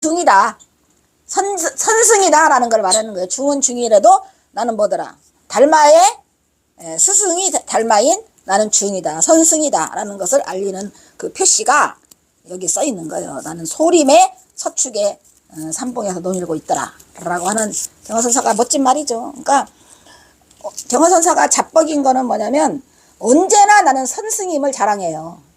중이다. 선, 선승이다 라는 걸 말하는 거예요. 중은 중이라도 나는 뭐더라. 달마의 에, 스승이 달마인 나는 중이다. 선승이다 라는 것을 알리는 그 표시가 여기 써 있는 거예요. 나는 소림의 서축에 어, 삼봉에서 논일고 있더라. 라고 하는 경허선사가 멋진 말이죠. 그러니까 어, 경허선사가 잡벅인 거는 뭐냐면 언제나 나는 선승임을 자랑해요.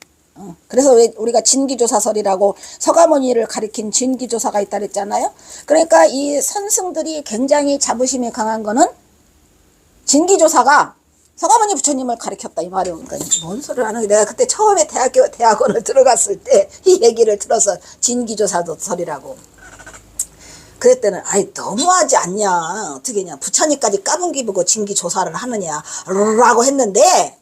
어, 그래서 왜 우리가 진기조사설이라고 서가모니를 가리킨 진기조사가 있다 그랬잖아요. 그러니까 이 선승들이 굉장히 자부심이 강한 거는 진기조사가 서가모니 부처님을 가리켰다 이 말이에요. 그러니까 뭔 소리를 하는 거야. 내가 그때 처음에 대학교 대학원을 들어갔을 때 이 얘기를 들어서 진기조사설이라고. 그랬더니 아이 너무하지 않냐 어떻게냐 부처님까지 까분기 보고 진기조사를 하느냐 라고 했는데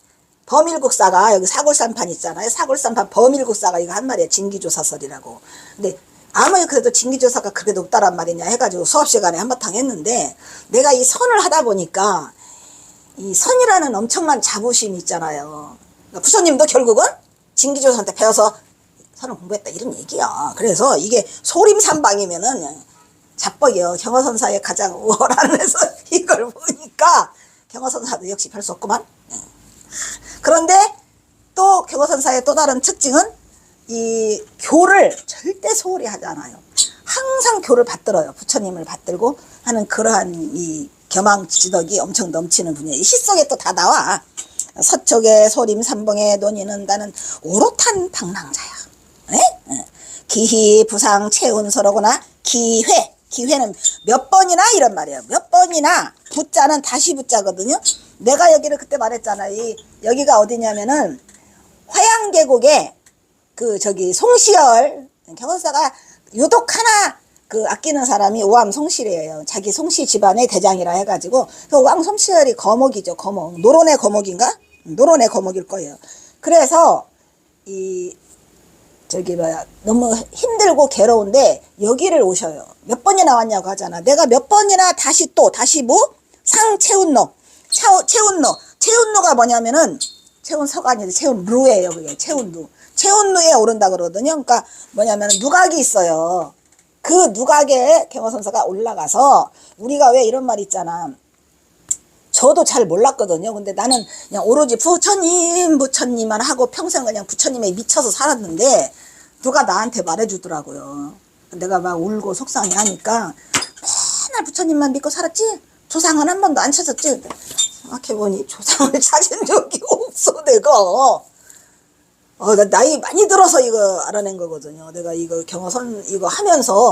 범일국사가 여기 사골산판 있잖아요. 사골산판 범일국사가 이거 한 말이에요. 진기조사설이라고. 근데 아무리 그래도 진기조사가 그렇게 높다란 말이냐 해가지고 수업 시간에 한바탕 했는데 내가 이 선을 하다 보니까 이 선이라는 엄청난 자부심이 있잖아요. 그러니까 부처님도 결국은 진기조사한테 배워서 선을 공부했다 이런 얘기야. 그래서 이게 소림삼방이면은 잡벅이요. 경허선사의 가장 우월한 해서 이걸 보니까 경허선사도 역시 별 수 없구만. 그런데 또 경호선사의 또 다른 특징은 이 교를 절대 소홀히 하지 않아요. 항상 교를 받들어요. 부처님을 받들고 하는 그러한 이 겸황지덕이 엄청 넘치는 분이에요. 이시 속에 또 다 나와. 서쪽의 소림 삼봉의 논의는 나는 오롯한 방랑자야. 네? 예. 기희 부상 채운서로구나 기회 기회는 몇 번이나 이런 말이에요. 몇 번이나 부자는 다시 부자거든요. 내가 여기를 그때 말했잖아. 이 여기가 어디냐면은 화양 계곡에 그 저기 송시열 경호사가 유독 하나 그 아끼는 사람이 오암 송실이에요. 자기 송씨 집안의 대장이라 해가지고 그 오암 송시열이 거목이죠. 거목 노론의 거목인가? 노론의 거목일 거예요. 그래서 이 저기 뭐야 너무 힘들고 괴로운데 여기를 오셔요. 몇 번이나 왔냐고 하잖아. 내가 몇 번이나 다시 또 다시 뭐 상채운로 차오, 채운로 채운로가 뭐냐면은 채운서가 아니라 채운루예요. 그게 채운루 채운루에 오른다 그러거든요. 그러니까 뭐냐면 누각이 있어요. 그 누각에 경호선사가 올라가서 우리가 왜 이런 말 있잖아. 저도 잘 몰랐거든요. 근데 나는 그냥 오로지 부처님, 부처님만 하고 평생 그냥 부처님에 미쳐서 살았는데 누가 나한테 말해주더라고요. 내가 막 울고 속상해 하니까 맨날 부처님만 믿고 살았지? 조상은 한 번도 안 찾았지? 근데 생각해 보니 조상을 찾은 적이 없어, 내가. 어, 나 나이 많이 들어서 이거 알아낸 거거든요. 내가 이거 경호선 이거 하면서